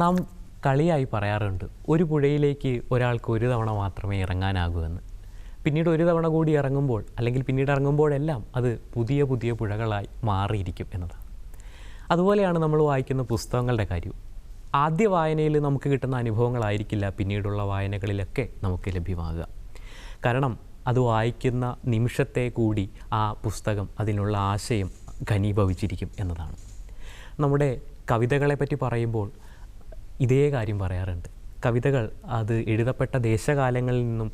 നാം കളിയായി പറയാറുണ്ട് ഒരു പുഴയിലേക്ക് ഒരാൾക്ക് ഒരു തവണ മാത്രമേ ഇറങ്ങാനാകൂ എന്ന്. പിന്നീട് ഒരു തവണ കൂടി ഇറങ്ങുമ്പോൾ അല്ലെങ്കിൽ പിന്നീട് ഇറങ്ങുമ്പോഴെല്ലാം അത് പുതിയ പുതിയ പുഴകളായി മാറിയിരിക്കും എന്നതാണ്. അതുപോലെയാണ് നമ്മൾ വായിക്കുന്ന പുസ്തകങ്ങളുടെ കാര്യവും. ആദ്യ വായനയിൽ നമുക്ക് കിട്ടുന്ന അനുഭവങ്ങളായിരിക്കില്ല പിന്നീടുള്ള വായനകളിലൊക്കെ നമുക്ക് ലഭ്യമാകുക. കാരണം അത് വായിക്കുന്ന നിമിഷത്തെ കൂടി ആ പുസ്തകം അതിനുള്ള ആശയം ഘനീഭവിച്ചിരിക്കും എന്നതാണ്. നമ്മുടെ കവിതകളെ പറ്റി പറയുമ്പോൾ ഇതേ കാര്യം പറയാറുണ്ട്. കവിതകൾ അത് എഴുതപ്പെട്ട ദേശകാലങ്ങളിൽ നിന്നും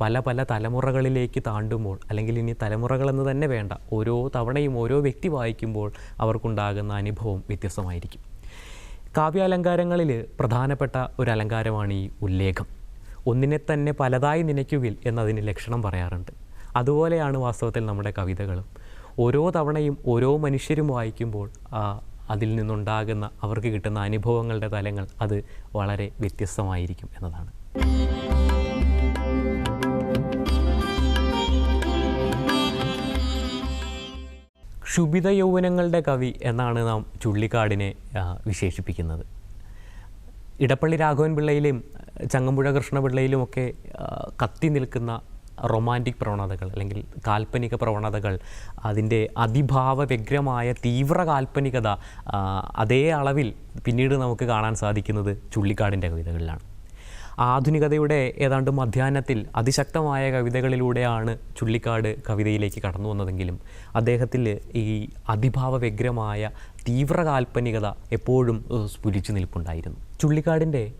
പല പല തലമുറകളിലേക്ക് താണ്ടുമ്പോൾ അല്ലെങ്കിൽ ഇനി തലമുറകളെന്ന് തന്നെ വേണ്ട ഓരോ തവണയും ഓരോ വ്യക്തി വായിക്കുമ്പോൾ അവർക്കുണ്ടാകുന്ന അനുഭവം വ്യത്യസ്തമായിരിക്കും. കാവ്യാലങ്കാരങ്ങളിൽ പ്രധാനപ്പെട്ട ഒരു അലങ്കാരമാണ് ഈ ഉല്ലേഖം. ഒന്നിനെ തന്നെ പലതായി നനയ്ക്കുവിൽ എന്നതിന് ലക്ഷണം പറയാറുണ്ട്. അതുപോലെയാണ് വാസ്തവത്തിൽ നമ്മുടെ കവിതകളും. ഓരോ തവണയും ഓരോ മനുഷ്യരും വായിക്കുമ്പോൾ അതിൽ നിന്നുണ്ടാകുന്ന അവർക്ക് കിട്ടുന്ന അനുഭവങ്ങളുടെ തലങ്ങൾ അത് വളരെ വ്യത്യസ്തമായിരിക്കും എന്നതാണ്. ക്ഷുഭിത യൗവനങ്ങളുടെ കവി എന്നാണ് നാം ചുള്ളിക്കാടിനെ വിശേഷിപ്പിക്കുന്നത്. ഇടപ്പള്ളി രാഘവൻ പിള്ളയിലും ചങ്ങമ്പുഴ കൃഷ്ണപിള്ളയിലുമൊക്കെ കത്തി നിൽക്കുന്ന റൊമാന്റിക് പ്രവണതകൾ അല്ലെങ്കിൽ കാൽപ്പനിക പ്രവണതകൾ അതിന്റെ അതിഭാവ വ്യഗ്രമായ തീവ്ര കാൽപ്പനികത അതേ അളവിൽ പിന്നീട് നമുക്ക് കാണാൻ സാധിക്കുന്നത് ചുള്ളിക്കാടിന്റെ കവിതകളിലാണ്. ആധുനികതയുടെ ഏതാണ്ട് മധ്യാഹ്നത്തിൽ അതിശക്തമായ കവിതകളിലൂടെയാണ് ചുള്ളിക്കാട് കവിതയിലേക്ക് കടന്നു വന്നതെങ്കിലും അദ്ദേഹത്തിൽ ഈ അതിഭാവ വ്യഗ്രമായ തീവ്ര കാൽപ്പനികത എപ്പോഴും സ്ഫുരിച്ചു നിൽപ്പുണ്ടായിരുന്നു. ചുള്ളിക്കാടിന്റെ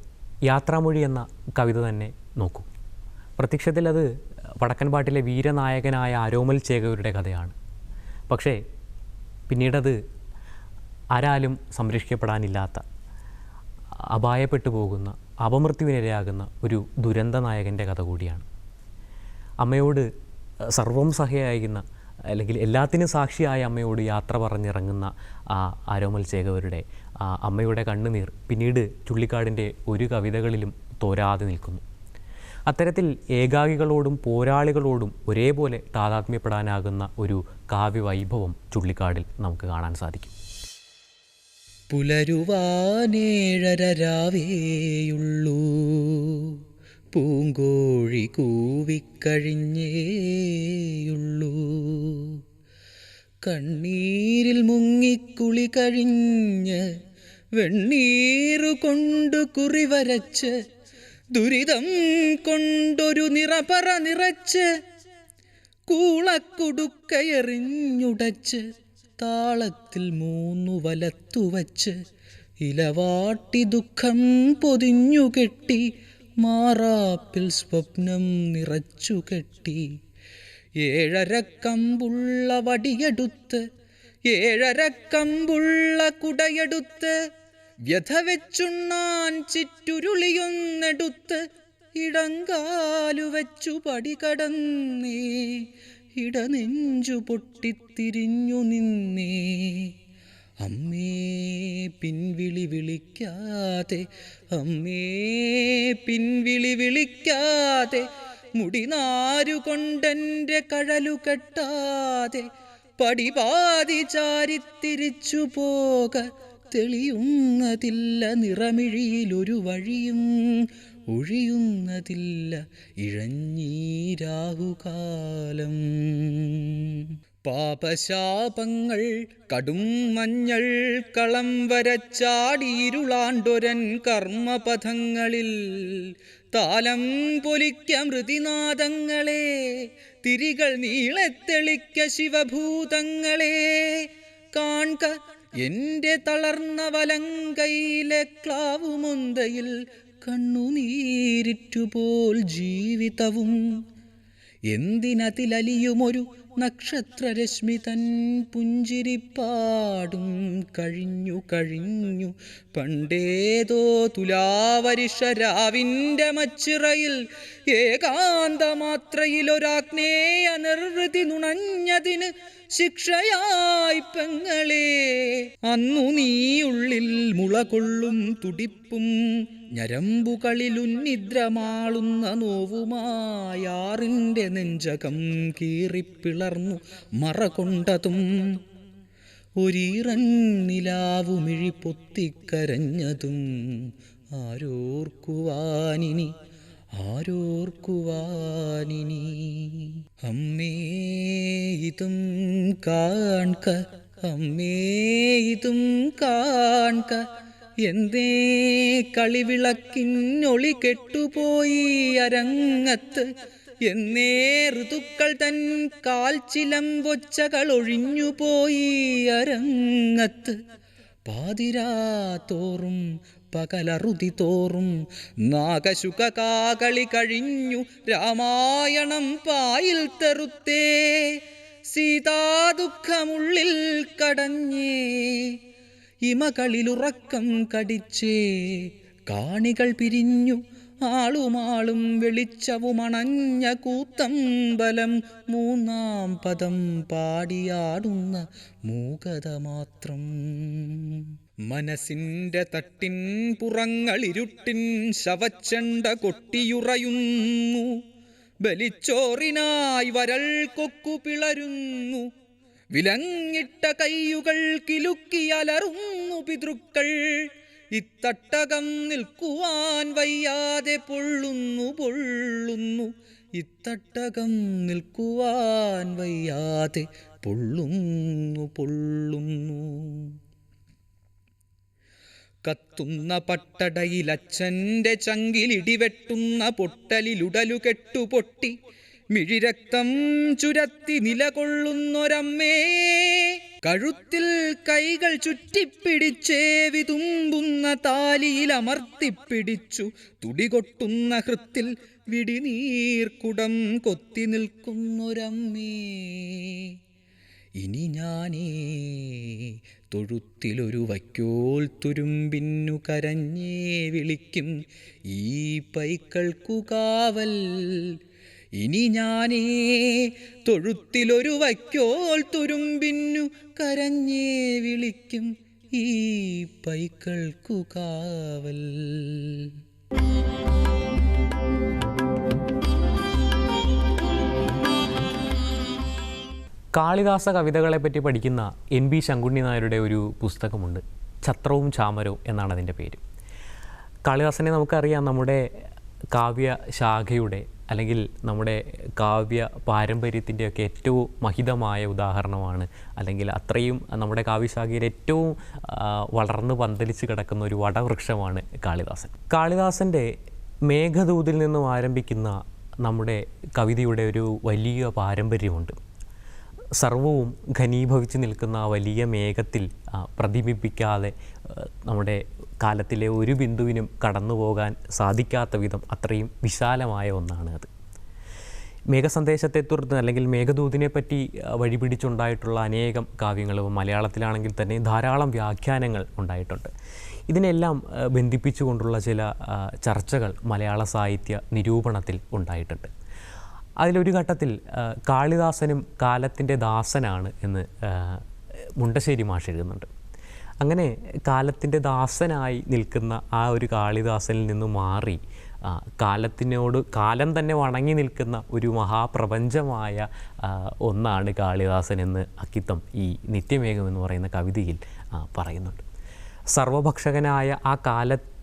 യാത്രാമൊഴി എന്ന കവിത തന്നെ നോക്കൂ. പ്രത്യക്ഷത്തിൽ അത് വടക്കൻ പാട്ടിലെ വീരനായകനായ ആരോമൽ ചേകവരുടെ കഥയാണ്. പക്ഷേ പിന്നീടത് ആരാലും സംരക്ഷിക്കപ്പെടാനില്ലാത്ത അപായപ്പെട്ടു പോകുന്ന അപമൃത്യുവിനിരയാകുന്ന ഒരു ദുരന്ത നായകന്റെ കഥ കൂടിയാണ്. അമ്മയോട് സർവം സഹയാകുന്ന അല്ലെങ്കിൽ എല്ലാത്തിനും സാക്ഷിയായ അമ്മയോട് യാത്ര പറഞ്ഞിറങ്ങുന്ന ആ ആരോമൽ ചേകവരുടെ അമ്മയുടെ കണ്ണുനീർ പിന്നീട് ചുള്ളിക്കാടിന്റെ ഒരു കവിതകളിലും തോരാതെ നിൽക്കുന്നു. അത്തരത്തിൽ ഏകാഗികളോടും പോരാളികളോടും ഒരേപോലെ താതാത്മ്യപ്പെടാനാകുന്ന ഒരു കാവ്യവൈഭവം ചുള്ളിക്കാടിൽ നമുക്ക് കാണാൻ സാധിക്കും. പുലരുവാനേഴര രാവേയുള്ളൂ പൂങ്കോഴി കൂവിക്കഴിഞ്ഞേയുള്ളൂ. കണ്ണീരിൽ മുങ്ങിക്കുളി കഴിഞ്ഞ് വെണ്ണീറു കൊണ്ടു കുറി വരച്ച് ദുരിതം കൊണ്ടൊരു നിറപറ നിറച്ച് കൂളക്കുടുക്കയെറിഞ്ഞുടച്ച് താളത്തിൽ മൂന്നു വലത്തുവച്ച് ഇലവാട്ടി ദുഃഖം പൊതിഞ്ഞുകെട്ടി മാറാപ്പിൽ സ്വപ്നം നിറച്ചു കെട്ടി. ഏഴരക്കമ്പുള്ള വടിയെടുത്ത് ഏഴരക്കമ്പുള്ള കുടയെടുത്ത് വ്യഥ വെച്ചുണ്ണാൻ ചിറ്റുരുളിയൊന്നെടുത്ത് ഇടങ്കാലു വെച്ചു പടി കടന്നേ ഇടനെഞ്ചു പൊട്ടിത്തിരിഞ്ഞു നിന്നേ. അമ്മേ പിൻവിളി വിളിക്കാതെ അമ്മേ പിൻവിളി വിളിക്കാതെ മുടിനാരു കൊണ്ടെന്റെ കഴലു കെട്ടാതെ പടിപാതി ചാരിത്തിരിച്ചു പോക തെളിയുന്നതില്ല നിറമിഴിയിലൊരു വഴിയും ഒഴിയുന്നതില്ല ഇഴഞ്ഞീരാഹുകാലം പാപശാപങ്ങൾ കടും മഞ്ഞൾ കളം വരച്ചാടിയിരുളാണ്ടൊരൻ കർമ്മപഥങ്ങളിൽ താലം പൊലിക്ക മൃതിനാദങ്ങളെ തിരികൾ നീളത്തെളിക്ക ശിവഭൂതങ്ങളെ കാൺക എന്റെ തളർന്ന വലങ്കയിലെ ക്ലാവുമുന്തയിൽ കണ്ണുനീരിറ്റുപോൽ ജീവിതവും. എന്തിനതിലലിയുമൊരു നക്ഷത്രരശ്മി തൻ പുഞ്ചിരിപ്പാടും കഴിഞ്ഞു കഴിഞ്ഞു. പണ്ടേതോ തുലാവരിഷ രാവിന്റെ മച്ചിറയിൽ ഏകാന്തമാത്രയിലൊരാഗ്നേയ നിർവൃതി നുണഞ്ഞതിന് ശിക്ഷയായി പെങ്ങളെ. അന്നു നീ ഉള്ളിൽ മുളകൊള്ളും തുടിപ്പും ഞരമ്പുകളിലുന്നിദ്രമാളുന്ന നോവുമായാറിന്റെ നെഞ്ചകം കീറിപ്പിളർന്നു മറകൊണ്ടതും ഒരീറൻ നിലാവുമിഴി പൊത്തിക്കരഞ്ഞതും ആരോർക്കുവാനിനി ആരോർക്കുവാനിനി? അമ്മേ ഇതും കാൺക. അമ്മേ ഇതും കാൺക. എന്തേ കളിവിളക്കിനൊളി കെട്ടുപോയി അരങ്ങത്ത്? എന്നേ ഋതുക്കൾ തൻ കാൽച്ചിലമ്പൊച്ചകൾ ഒഴിഞ്ഞുപോയി അരങ്ങത്ത്? പാതിരാ തോറും പകലറുതി തോറും നാഗശുക കാകളി കഴിഞ്ഞു രാമായണം പായിൽ തെറുത്തേ. സീതാദുഃഖമുള്ളിൽ കടഞ്ഞേ ഇമകളിലുറക്കം കടിച്ചേ. കാണികൾ പിരിഞ്ഞു ആളുമാളും വെളിച്ചവുമണഞ്ഞ കൂത്തമ്പലം മൂന്നാം പദം പാടിയാടുന്ന മൂകത മാത്രം മനസ്സിന്റെ തട്ടിൻ പുറങ്ങളിരുട്ടിൻ ശവച്ചണ്ട കൊട്ടിയുറയുന്നു. ബലിച്ചോറിനായി വരൾ കൊക്കു പിളരുന്നു. വിലങ്ങിട്ട കൈയുകൾ കിലുക്കിയലറുന്നു പിതൃക്കൾ. ഇത്തട്ടകം നിൽക്കുവാൻ വയ്യാതെ പൊള്ളുന്നു പൊള്ളുന്നു. ഇത്തട്ടകം നിൽക്കുവാൻ വയ്യാതെ പൊള്ളുന്നു പൊള്ളുന്നു. കത്തുന്ന പട്ടടയിൽ അച്ഛന്റെ ചങ്കിലിടിവെട്ടുന്ന പൊട്ടലിലുടലു കെട്ടുപൊട്ടി മിഴിരക്തം ചുരത്തി നിലകൊള്ളുന്നൊരമ്മേ. കഴുത്തിൽ കൈകൾ ചുറ്റിപ്പിടിച്ചേ വിതുമ്പുന്ന താലിയിൽ അമർത്തിപ്പിടിച്ചു തുടികൊട്ടുന്ന ഹൃത്തിൽ വിടിനീർക്കുടം കൊത്തി നിൽക്കുന്നൊരമ്മേ. ഇനി ഞാനേ തൊഴുത്തിലൊരു വയ്ക്കോൽ തുരുമ്പിന്നു കരഞ്ഞേ വിളിക്കും. ഈ പൈക്കൾക്കു കാവൽ ഇനി ഞാനേ തൊഴുത്തിലൊരു വയ്ക്കോൽ തുരുമ്പിന്നു കരഞ്ഞേ വിളിക്കും ഈ പൈക്കൾക്കു കാവൽ. കാളിദാസ കവിതകളെ പറ്റി പഠിക്കുന്ന എൻ ബി ശങ്കുണ്ണി നായരുടെ ഒരു പുസ്തകമുണ്ട് ഛത്രവും ചാമരവും എന്നാണ് അതിന്റെ പേര്. കാളിദാസനെ നമുക്കറിയാം നമ്മുടെ കാവ്യ ശാഖയുടെ അല്ലെങ്കിൽ നമ്മുടെ കാവ്യ പാരമ്പര്യത്തിന്റെയൊക്കെ ഏറ്റവും മഹിതമായ ഉദാഹരണമാണ്. അല്ലെങ്കിൽ അത്രയും നമ്മുടെ കാവ്യശാഖയിൽ ഏറ്റവും വളർന്ന് പന്തലിച്ച് കിടക്കുന്ന ഒരു വടവൃക്ഷമാണ് കാളിദാസൻ. കാളിദാസന്റെ മേഘദൂതിൽ നിന്നും ആരംഭിക്കുന്ന നമ്മുടെ കവിതയുടെ ഒരു വലിയ പാരമ്പര്യമുണ്ട്. സർവവും ഘനീഭവിച്ച് നിൽക്കുന്ന വലിയ മേഘത്തിൽ പ്രതിബിംബിക്കാതെ നമ്മുടെ കാലത്തിലെ ഒരു ബിന്ദുവിനും കടന്നു പോകാൻ സാധിക്കാത്ത വിധം അത്രയും വിശാലമായ ഒന്നാണ് അത്. മേഘസന്ദേശത്തെ തുടർന്ന് അല്ലെങ്കിൽ മേഘദൂതിനെ പറ്റി വഴിപിടിച്ചുണ്ടായിട്ടുള്ള അനേകം കാവ്യങ്ങൾ മലയാളത്തിലാണെങ്കിൽ തന്നെ ധാരാളം വ്യാഖ്യാനങ്ങൾ ഉണ്ടായിട്ടുണ്ട്. ഇതിനെല്ലാം ബന്ധിപ്പിച്ചുകൊണ്ടുള്ള ചില ചർച്ചകൾ മലയാള സാഹിത്യ നിരൂപണത്തിൽ ഉണ്ടായിട്ടുണ്ട്. അതിലൊരു ഘട്ടത്തിൽ കാളിദാസനും കാലത്തിന്റെ ദാസനാണ് എന്ന് മുണ്ടശ്ശേരി മാഷ് എഴുതുന്നുണ്ട്. അങ്ങനെ കാലത്തിന്റെ ദാസനായി നിൽക്കുന്ന ആ ഒരു കാളിദാസനിൽ നിന്ന് മാറി കാലത്തിനോട് കാലം തന്നെ വണങ്ങി നിൽക്കുന്ന ഒരു മഹാപ്രപഞ്ചമായ ഒന്നാണ് കാളിദാസൻ എന്ന് അക്കിത്തം ഈ നിത്യമേഘം എന്ന് പറയുന്ന കവിതയിൽ പറയുന്നുണ്ട്. സർവഭക്ഷകനായ ആ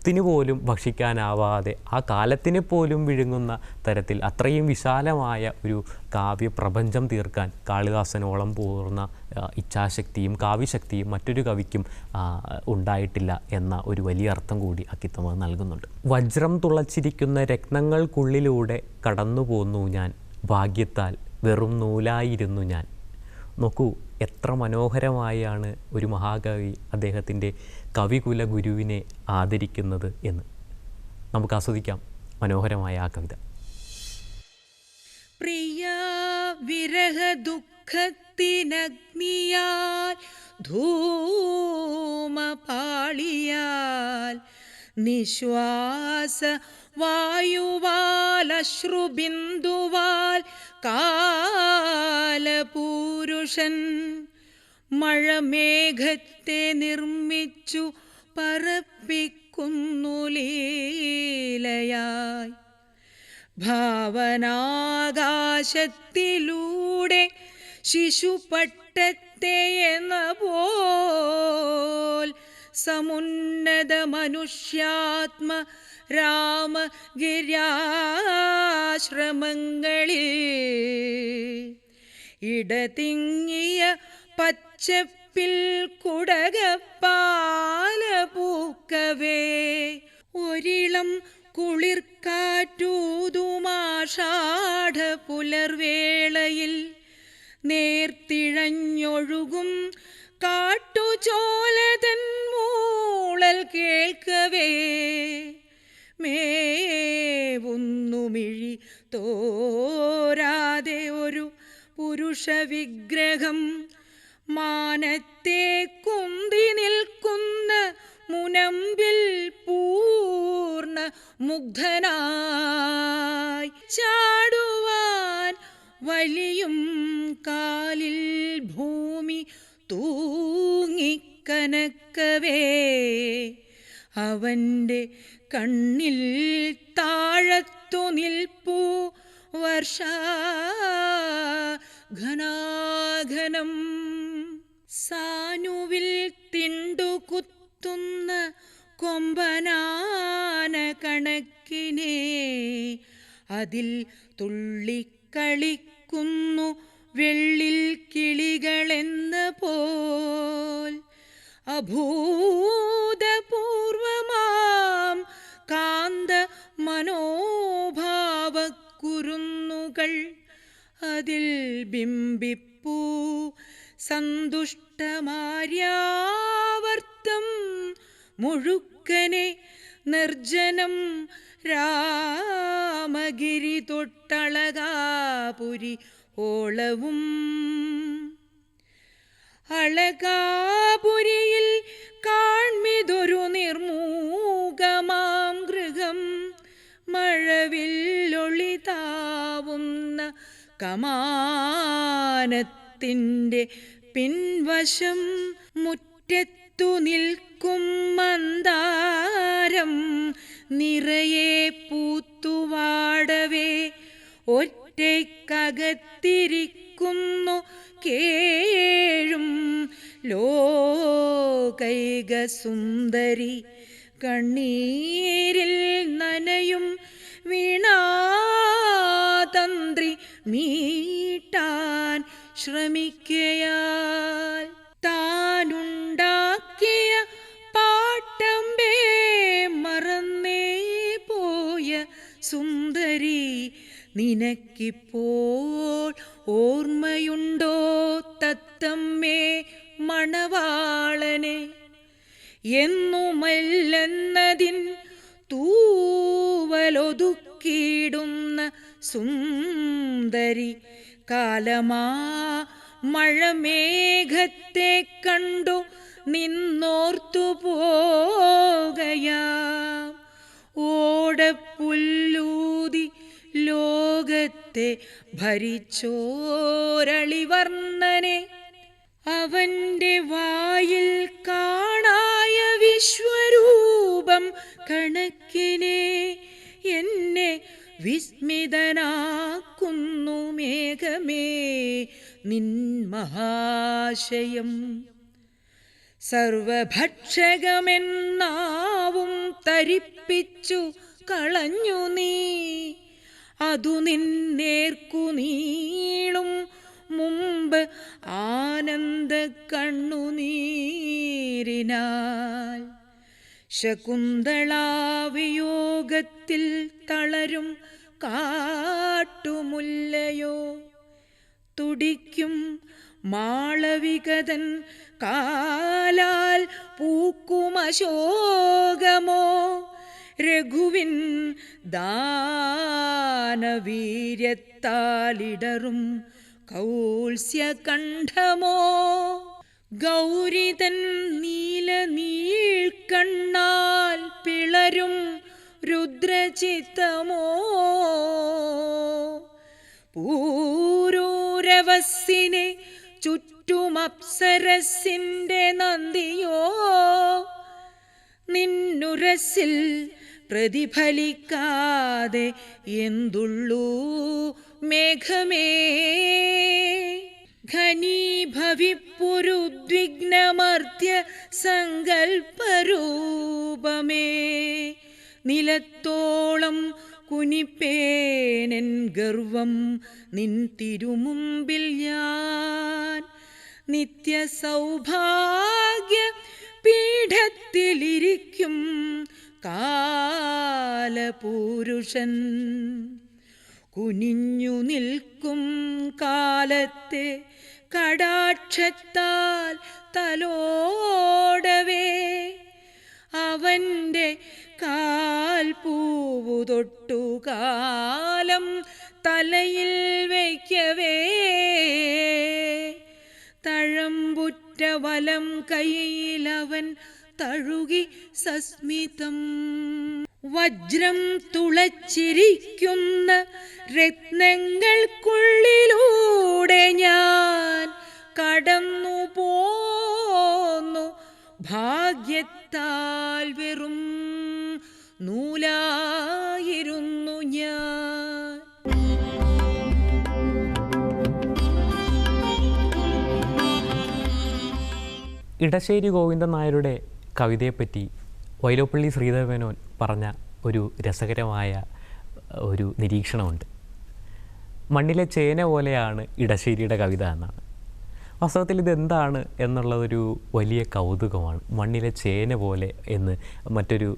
കാലത്തിന് പോലും ഭക്ഷിക്കാനാവാതെ ആ കാലത്തിന് പോലും വിഴുങ്ങുന്ന തരത്തിൽ അത്രയും വിശാലമായ ഒരു കാവ്യപ്രപഞ്ചം തീർക്കാൻ കാളിദാസനോളം പൂർണ ഇച്ഛാശക്തിയും കാവ്യശക്തിയും മറ്റൊരു കവിക്കും ഉണ്ടായിട്ടില്ല എന്ന ഒരു വലിയ അർത്ഥം കൂടി അക്കിത്തമ നൽകുന്നുണ്ട്. വജ്രം തുളച്ചിരിക്കുന്ന രത്നങ്ങൾക്കുള്ളിലൂടെ കടന്നു പോന്നു ഞാൻ. ഭാഗ്യത്താൽ വെറും നൂലായിരുന്നു ഞാൻ. നോക്കൂ എത്ര മനോഹരമായാണ് ഒരു മഹാകവി അദ്ദേഹത്തിന്റെ കവികുല ഗുരുവിനെ ആദരിക്കുന്നത് എന്ന്. നമുക്ക് ആസ്വദിക്കാം മനോഹരമായ ആ കവിത. പ്രിയ വിരഹ ദുഃഖത്തിനഗ്നിയാൽ ധൂമപാളിയാൽ നിശ്വാസ വായുവാൽ അശ്രുബിന്ദുവാൽ കാലപൂരുഷൻ മഴമേഘത്തെ നിർമ്മിച്ചു പറപ്പിക്കുന്നു ലീലയായി. ഭാവനാകാശത്തിലൂടെ ശിശുപട്ടത്തെ എന്ന പോൽ സമുന്നത മനുഷ്യാത്മ രാമഗിരാശ്രമങ്ങളിൽ ഇടതിങ്ങിയ പച്ചപ്പിൽ കുടകപ്പാല പൂക്കവേ ഒരിളം കുളിർക്കാറ്റൂതുമാഷാഢ പുലർവേളയിൽ നേർത്തിഴഞ്ഞൊഴുകും കാട്ടുചോലതൻ മൂളൽ കേൾക്കവേ. മേവുന്നുമിഴി തോരാതെ ഒരു പുരുഷ വിഗ്രഹം മാനത്തെ കുന്തി നിൽക്കുന്ന മുനമ്പിൽ പൂർണ മുഗ്ധനായി ചാടുവാൻ വലിയും കാലിൽ ഭൂമി തൂങ്ങിക്കനക്കവേ. അവന്റെ കണ്ണിൽ താഴത്തു നിൽപ്പൂ വർഷ ഘനാഘനം. സാനുവിൽ തിണ്ടുകുത്തുന്ന കൊമ്പനാന കണക്കിനെ അതിൽ തുള്ളിക്കളിക്കുന്നു വെള്ളിൽ കിളികളെന്ന പോൽ. അഭൂതപൂർവമാം കാന്ത മനോഭാവക്കുരുന്നുകൾ അതിൽ ബിംബിപ്പൂ സന്തുഷ്ടമാര്യാവർത്തം മുഴുക്കനെ നിർജനം രാമഗിരി തൊട്ടളകാപുരി ഓളവും. അളകാപുരിയിൽ കാൺമിതൊരു നിർമൂകമാം ഗൃഹം മഴവിൽ ഒളിതാവുന്ന താവുന്ന കമാനത്തിന്റെ പിൻവശം മുറ്റത്തു നിൽക്കും മന്ദാരം. നിറയെ പൂത്തുവാടവേ ഒറ്റയ്ക്കകത്തിരിക്കുന്നു കേഴും. ലോകൈക സുന്ദരി കണ്ണീരിൽ നനയും വീണാതന്ത്രി മീട്ടാൻ ശ്രമിക്കയാൽ താനുണ്ടാക്കിയ പാട്ടമ്പേ മറന്നേ പോയ സുന്ദരി. നിനക്കിപ്പോൾ ഓർമ്മയുണ്ടോ തത്തമ്മേ മണവാളനെ? എന്നുമല്ലെന്നതിൻ തൂവലൊതുക്കിയിടുന്ന സുന്ദരി. കാലമാ മഴമേഘത്തെ കണ്ടു നിന്നോർത്തു പോകയാ. ഓടപ്പുല്ലൂതി ലോകത്തെ ഭരിച്ചോരളിവർണനെ അവന്റെ വായിൽ കാണായ വിശ്വരൂപം കണക്കിനെ എന്നെ വിസ്മിതനാക്കുന്നു മേഘമേ നിൻ മഹാശയം. സർവഭക്ഷകമെന്നാവും തരിപ്പിച്ചു കളഞ്ഞു നീ. അതു നിന്നേർക്കു നീളും മുമ്പ് ആനന്ദ കണ്ണുനീരിനാൽ. ശകുന്തളാവിയോഗത്തിൽ തളരും കാട്ടുമുല്ലയോ? തുടിക്കും മാളവികതൻ കാലാൽ പൂക്കുമശോകമോ രഘുവിൻ ദാനവീര്യത്താലിടറും കൗത്സ്യകണ്ഠമോ? ഗൗരിതൻ നീല നീൾക്കണ്ണാൽ പിളരും രുദ്രചിത്തമോ? പൂരൂരവസ്സിനെ ചുറ്റുമപ്സരസിന്റെ നന്ദിയോ? നിന്നുരസിൽ പ്രതിഫലിക്കാതെ എന്തുള്ളൂ മേഘമേ? ഘനീഭവിപ്പുരുദ്വിഗ്നമർദ്യ സങ്കൽപ്പരൂപമേ നിലത്തോളം കുനിപ്പേനൻ ഗർവം നിൻ തിരുമുമ്പിൽ ഞാൻ. നിത്യ സൗഭാഗ്യ പീഠത്തിലിരിക്കും കാലപുരുഷൻ. കുനിഞ്ഞു നിൽക്കും കാലത്തെ കടാക്ഷത്താൽ തലോടവേ. അവന്റെ കാൽപൂവു തൊട്ടു കാലം തലയിൽ വയ്ക്കവേ തഴമ്പുറ്റ വലം കൈയിലവൻ തഴുകി സസ്മിതം. വജ്രം തുളച്ചിരിക്കുന്ന രത്നങ്ങൾക്കുള്ളിലൂടെ ഞാൻ കടന്നു പോന്നു ഭാഗ്യത്താൽ വെറും നൂലായിരുന്നു ഞാൻ. ഇടശ്ശേരി ഗോവിന്ദൻ നായരുടെ കവിതയെപ്പറ്റി വൈലോപ്പള്ളി ശ്രീധരമേനോൻ പറഞ്ഞ ഒരു രസകരമായ ഒരു നിരീക്ഷണമുണ്ട്. മണ്ണിലെ ചേന പോലെയാണ് ഇടശ്ശേരിയുടെ കവിത എന്നാണ്. വാസ്തവത്തിൽ ഇതെന്താണ് എന്നുള്ളതൊരു വലിയ കൗതുകമാണ്. മണ്ണിലെ ചേന പോലെ എന്ന് മറ്റൊരു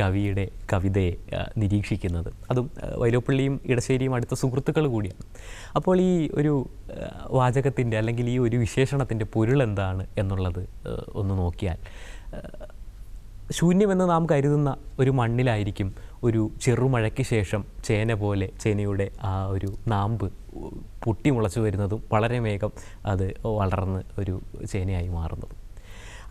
കവിയുടെ കവിതയെ നിരീക്ഷിക്കുന്നത്. അതും വൈലോപ്പള്ളിയും ഇടശ്ശേരിയും അടുത്ത സുഹൃത്തുക്കൾ കൂടിയാണ്. അപ്പോൾ ഈ ഒരു വാചകത്തിന്റെ അല്ലെങ്കിൽ ഈ ഒരു വിശേഷണത്തിന്റെ പൊരുൾ എന്താണ് എന്നുള്ളത് ഒന്ന് നോക്കിയാൽ ശൂന്യമെന്ന് നാം കരുതുന്ന ഒരു മണ്ണിലായിരിക്കും ഒരു ചെറുമഴയ്ക്ക് ശേഷം ചേന പോലെ ചേനയുടെ ആ ഒരു നാമ്പ് പൊട്ടി മുളച്ചു വരുന്നതും വളരെ വേഗം അത് വളർന്ന് ഒരു ചേനയായി മാറുന്നതും.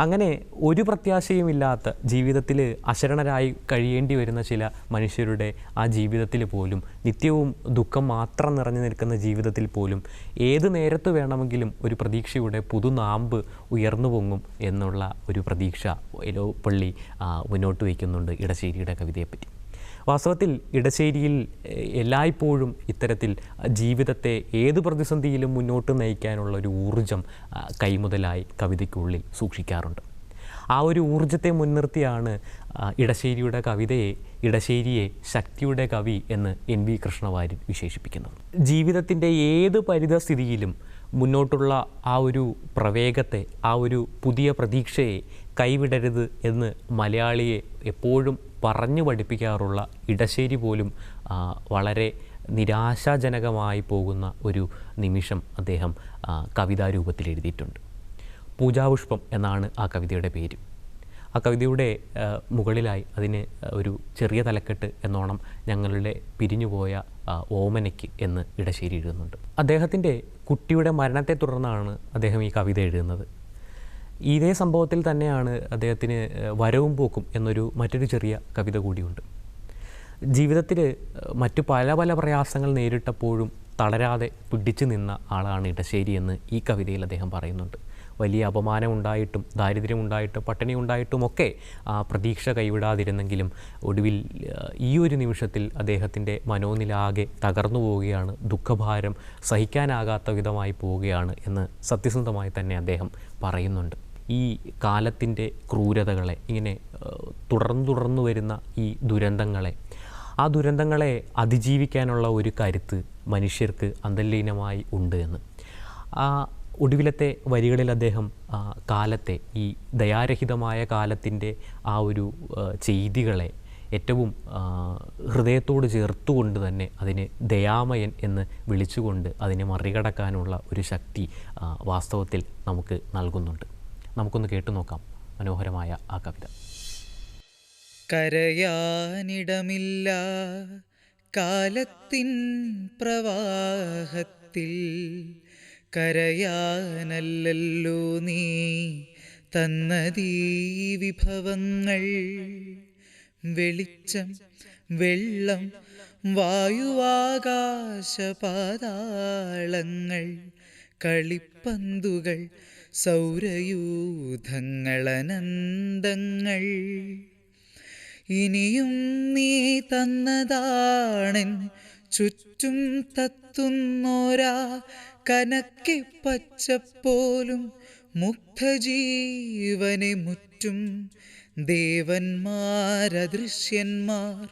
അങ്ങനെ ഒരു പ്രത്യാശയുമില്ലാത്ത ജീവിതത്തിൽ അശരണരായി കഴിയേണ്ടി വരുന്ന ചില മനുഷ്യരുടെ ആ ജീവിതത്തിൽ പോലും നിത്യവും ദുഃഖം മാത്രം നിറഞ്ഞു നിൽക്കുന്ന ജീവിതത്തിൽ പോലും ഏത് നേരത്ത് വേണമെങ്കിലും ഒരു പ്രതീക്ഷയുടെ പുതുനാമ്പ് ഉയർന്നു പൊങ്ങും എന്നുള്ള ഒരു പ്രതീക്ഷ പള്ളി മുന്നോട്ട് വയ്ക്കുന്നുണ്ട് ഇടശ്ശേരിയുടെ കവിതയെപ്പറ്റി. വാസ്തവത്തിൽ ഇടശ്ശേരിയിൽ എല്ലായ്പ്പോഴും ഇത്തരത്തിൽ ജീവിതത്തെ ഏത് പ്രതിസന്ധിയിലും മുന്നോട്ട് നയിക്കാനുള്ള ഒരു ഊർജം കൈമുതലായി കവിതയ്ക്കുള്ളിൽ സൂക്ഷിക്കാറുണ്ട്. ആ ഒരു ഊർജത്തെ മുൻനിർത്തിയാണ് ഇടശ്ശേരിയുടെ കവിതയെ ഇടശ്ശേരിയെ ശക്തിയുടെ കവി എന്ന് എൻ വി കൃഷ്ണവാര്യർ വിശേഷിപ്പിക്കുന്നത്. ജീവിതത്തിന്റെ ഏത് പരിതസ്ഥിതിയിലും മുന്നോട്ടുള്ള ആ ഒരു പ്രവേഗത്തെ ആ ഒരു പുതിയ പ്രതീക്ഷയെ കൈവിടരുത് എന്ന് മലയാളിയെ എപ്പോഴും പറഞ്ഞു പഠിപ്പിക്കാറുള്ള ഇടശ്ശേരി പോലും വളരെ നിരാശാജനകമായി പോകുന്ന ഒരു നിമിഷം അദ്ദേഹം കവിതാരൂപത്തിൽ എഴുതിയിട്ടുണ്ട്. പൂജാപുഷ്പം എന്നാണ് ആ കവിതയുടെ പേര്. ആ കവിതയുടെ മുകളിലായി അതിന് ഒരു ചെറിയ തലക്കെട്ട് എന്നോണം ഞങ്ങളുടെ പിരിഞ്ഞുപോയ ഓമനയ്ക്ക് എന്ന് ഇടശ്ശേരി എഴുതുന്നുണ്ട്. അദ്ദേഹത്തിന്റെ കുട്ടിയുടെ മരണത്തെ തുടർന്നാണ് അദ്ദേഹം ഈ കവിത എഴുതുന്നത്. ഇതേ സംഭവത്തിൽ തന്നെയാണ് അദ്ദേഹത്തിന് വരവും പോക്കും എന്നൊരു മറ്റൊരു ചെറിയ കവിത കൂടിയുണ്ട്. ജീവിതത്തിൽ മറ്റു പല പല പ്രയാസങ്ങൾ നേരിട്ടപ്പോഴും തളരാതെ പിടിച്ചു നിന്ന ആളാണ് ഇടശ്ശേരി എന്ന് ഈ കവിതയിൽ അദ്ദേഹം പറയുന്നുണ്ട്. വലിയ അപമാനം ഉണ്ടായിട്ടും ദാരിദ്ര്യം ഉണ്ടായിട്ടും പട്ടിണി ഉണ്ടായിട്ടും ഒക്കെ ആ പ്രതീക്ഷ കൈവിടാതിരുന്നെങ്കിലും ഒടുവിൽ ഈ ഒരു നിമിഷത്തിൽ അദ്ദേഹത്തിന്റെ മനോനില ആകെ തകർന്നു പോവുകയാണ് ദുഃഖഭാരം സഹിക്കാനാകാത്ത വിധമായി പോവുകയാണ് എന്ന് സത്യസന്ധമായി തന്നെ അദ്ദേഹം പറയുന്നുണ്ട്. ഈ കാലത്തിന്റെ ക്രൂരതകളെ ഇങ്ങനെ തുടർന്ന് തുടർന്നു വരുന്ന ഈ ദുരന്തങ്ങളെ ആ ദുരന്തങ്ങളെ അതിജീവിക്കാനുള്ള ഒരു കരുത്ത് മനുഷ്യർക്ക് അന്തർലീനമായി ഉണ്ട് എന്ന്. ആ ഒടുവിലത്തെ വരികളിൽ അദ്ദേഹം കാലത്തെ ഈ ദയാരഹിതമായ കാലത്തിന്റെ ആ ഒരു ചെയ്തികളെ ഏറ്റവും ഹൃദയത്തോട് ചേർത്തുകൊണ്ട് തന്നെ അതിനെ ദയാമയൻ എന്ന് വിളിച്ചുകൊണ്ട് അതിനെ മറികടക്കാനുള്ള ഒരു ശക്തി വാസ്തവത്തിൽ നമുക്ക് നൽകുന്നുണ്ട്. നമുക്കൊന്ന് കേട്ടു നോക്കാം. മനോഹരമായ ആ കവിത. കരയാനിടമില്ല. കാലത്തിൻ പ്രവാഹത്തിൽ കരയാനല്ലല്ലോ നീ തന്നതീ വിഭവങ്ങൾ. വെളിച്ചം വെള്ളം വായുവാകാശപാതാളങ്ങൾ കളിപ്പന്തുകൾ സൗരയൂഥങ്ങളനന്തങ്ങൾ. ഇനിയും നീ തന്നതാണെൻ ചുറ്റും തത്തുന്നോരാ കനക്കിപ്പച്ചപ്പോലും മുഗ്ധജീവനെ മുറ്റും ദേവന്മാരദൃശ്യന്മാർ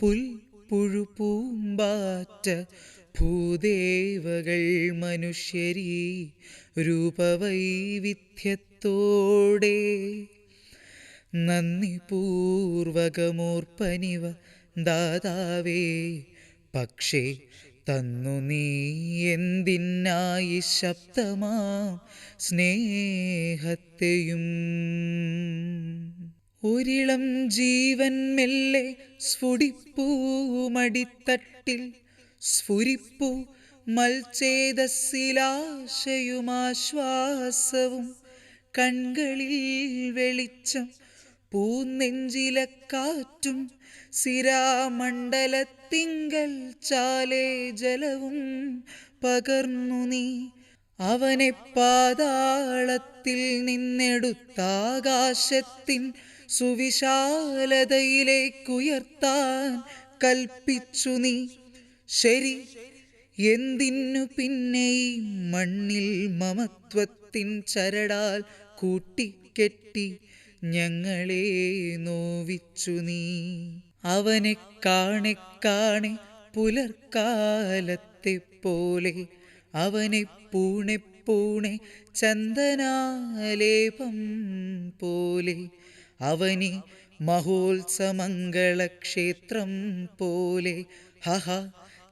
പുൽപ്പുഴു പൂമ്പാറ്റ ഭൂദേവകൾ മനുഷ്യരീ രൂപവൈവിധ്യത്തോടെ. നന്ദി പൂർവകമോർപ്പനിവ ദാതാവേ പക്ഷേ തന്നു നീ എന്തിനായി ശബ്ദമാ സ്നേഹത്തെയും. ഒരിളം ജീവൻ മെല്ലെ സ്ഫുടിപ്പൂ മടിത്തട്ടിൽ സ്ഫുരിപ്പൂ മൽച്ചേതസ്സിലാശയുമാശ്വാസവും കൺകളിൽ വെളിച്ചം പൂന്നെഞ്ചിലെ കാറ്റും സിരാമണ്ഡലത്തിങ്കൽ ചാലേ ജലവും പകർന്നു നീ. അവനെ പാതാളത്തിൽ നിന്നെടുത്താകാശത്തിൻ സുവിശാലതയിലേക്കുയർത്താൻ കൽപ്പിച്ചു നീ. ശരി. എന്തിനു പിന്നെ മണ്ണിൽ മമത്വത്തിൻ ചരടാൽ കൂട്ടിക്കെട്ടി ഞങ്ങളെ നോവിച്ചു നീ. അവനെ കാണെ കാണെ പുലർക്കാലത്തെ പോലെ അവനെ പൂണെ പൂണെ ചന്ദനാലേപം പോലെ അവനെ മഹോത്സമംഗളക്ഷേത്രം പോലെ ഹഹ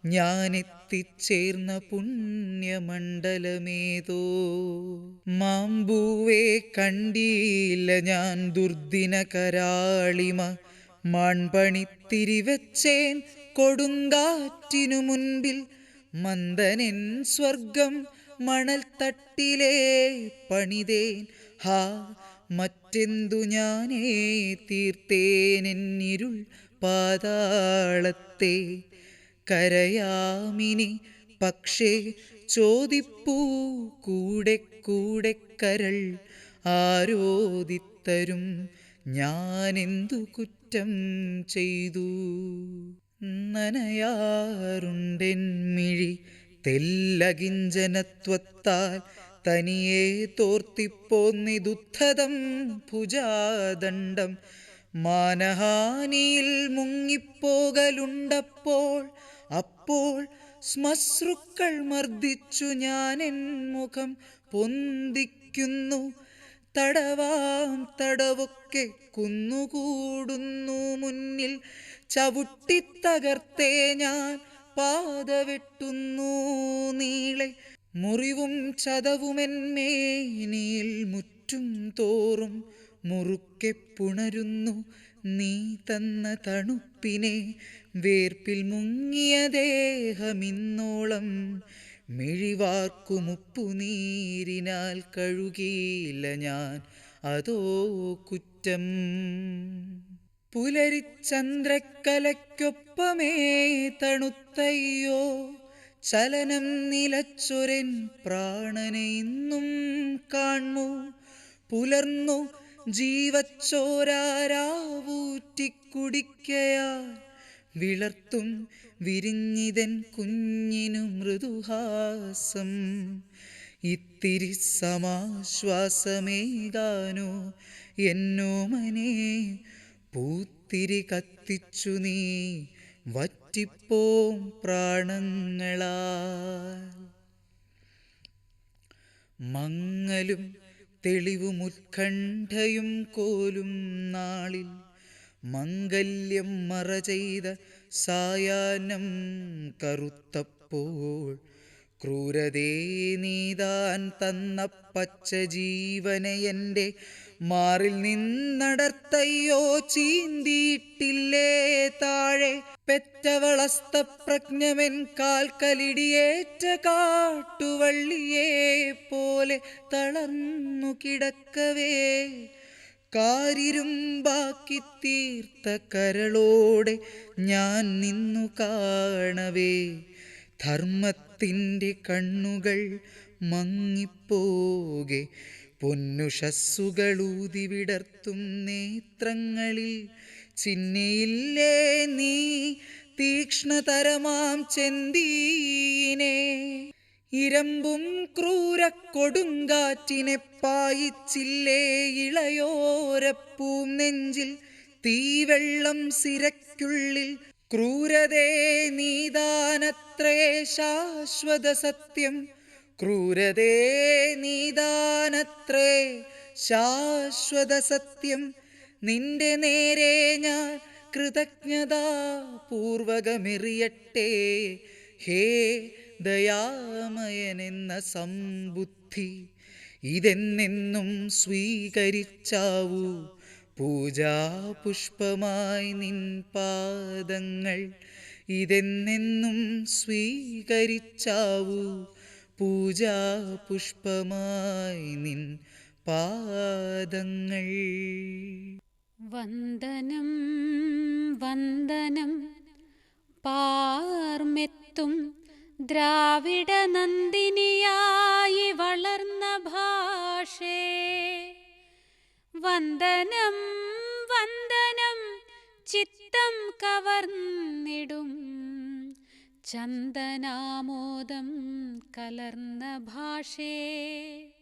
ഞാനെത്തിച്ചേർന്ന പുണ്യമണ്ഡലമേതോ? മാമ്പൂവേ കണ്ടില്ല ഞാൻ ദുർദിന കരാളിമ മാൺപണിത്തിരിവച്ചേൻ കൊടുങ്കാറ്റിനു മുൻപിൽ മന്ദനൻ സ്വർഗം മണൽത്തട്ടിലേ പണിതേൻ. ഹാ മറ്റെന്തു ഞാനേ തീർത്തേനെന്നിരുൾ പാതാളത്തെ. കരയാമിനി. പക്ഷേ ചോദിപ്പൂ കൂടെ കൂടെ കരൾ ആരോദിത്തരും. ഞാനെന്തു കുറ്റം ചെയ്തു? നനയാറുണ്ടെൻ മിഴി. തെല്ലകിഞ്ചനത്വത്താൽ തനിയെ തോർത്തിപ്പോന്നിദുദ്ധതം ഭുജാദണ്ഡം. മാനഹാനിയിൽ മുങ്ങിപ്പോകലുണ്ടപ്പോൾ അപ്പോൾ ശ്മശ്രുക്കൾ മർദ്ദിച്ചു ഞാൻ എൻ മുഖം പൊന്തിക്കുന്നു. തടവാം തടവൊക്കെ കുന്നുകൂടുന്നു. മുന്നിൽ ചവിട്ടിത്തകർത്തേ ഞാൻ പാത വെട്ടുന്നു. നീളെ മുറിവും ചതവുമെന്മേനിയിൽ മുറ്റും തോറും മുറുക്കെ പുണരുന്നു. നീ തന്ന തണുപ്പിനെ വേർപ്പിൽ മുങ്ങിയ ദേഹമിന്നോളം മിഴിവാർക്കുമുപ്പു നീരിനാൽ കഴുകിയില്ല ഞാൻ. അതോ കുറ്റം? പുലരിച്ചന്ദ്രക്കലയ്ക്കൊപ്പമേ തണുത്തയ്യോ? ചലനം നിലച്ചൊരൻ പ്രാണനെ ഇന്നും കാൺമു പുലർന്നു ജീവച്ചോരാരാവൂറ്റിക്കുടിക്കയാൽ വിളർത്തും വിരിഞ്ഞിതൻ കുഞ്ഞിനു മൃദുഹാസം. ഇത്തിരി സമാശ്വാസമേകാനോ എന്നോമനെ പൂത്തിരി കത്തിച്ചു നീ വറ്റിപ്പോം പ്രാണങ്ങളാൽ. മങ്ങലും തെളിവും ഉത്കണ്ഠയും കോലും നാളിൽ മംഗല്യം മറ ചെയ്ത സായാഹ്നം കറുത്തപ്പോൾ ക്രൂരതേ നീതാൻ തന്ന പച്ച ജീവനെ എന്റെ മാറിൽ നിന്നടർത്തയ്യോ ചീന്തിയിട്ടില്ലേ താഴെ? പെറ്റവളസ്തപ്രജ്ഞമൻ കാൽക്കലിടിയേറ്റ കാട്ടുവള്ളിയെ പോലെ തളർന്നു കിടക്കവേ. കാരിരുമ്പാക്കി തീർത്ത കരളോടെ ഞാൻ നിന്നു കാണവേ. ധർമ്മത്തിന്റെ കണ്ണുകൾ മങ്ങിപ്പോകെ. പൊന്നുഷസ്സുകളൂതി വിടർത്തും നേത്രങ്ങളിൽ. ചിന്നയില്ലേ നീ തീക്ഷ്ണതരമാം ചെന്തീനെ. ഇരമ്പും ക്രൂരക്കൊടുങ്കാറ്റിനെ പായിച്ചില്ലേ ഇളയോരപ്പൂം നെഞ്ചിൽ. തീവെള്ളം സിരയ്ക്കുള്ളിൽ ക്രൂരതേ നീതാനത്രേ ശാശ്വത സത്യം ക്രൂരതേ നീതാനത്രേ ശാശ്വത സത്യം. നിന്റെ നേരെ ഞാൻ കൃതജ്ഞതാ പൂർവകമെറിയട്ടെ. ഹേ ദയാമയനെന്ന സമ്പുദ്ധി ഇതെന്നെന്നും സ്വീകരിച്ചാവൂ. പൂജാപുഷ്പമായി നിൻ പാദങ്ങൾ ഇതെന്നെന്നും സ്വീകരിച്ചാവൂ. പൂജാപുഷ്പമായി നിൻ പാദങ്ങൾ. വന്ദനം വന്ദനം പാർമെത്തും ദ്രാവിഡ നന്ദിനിയായി വളർന്ന ഭാഷേ. വന്ദനം വന്ദനം ചിത്തം കവർന്നിടും ചന്ദനാമോദം കലർന്ന ഭാഷേ.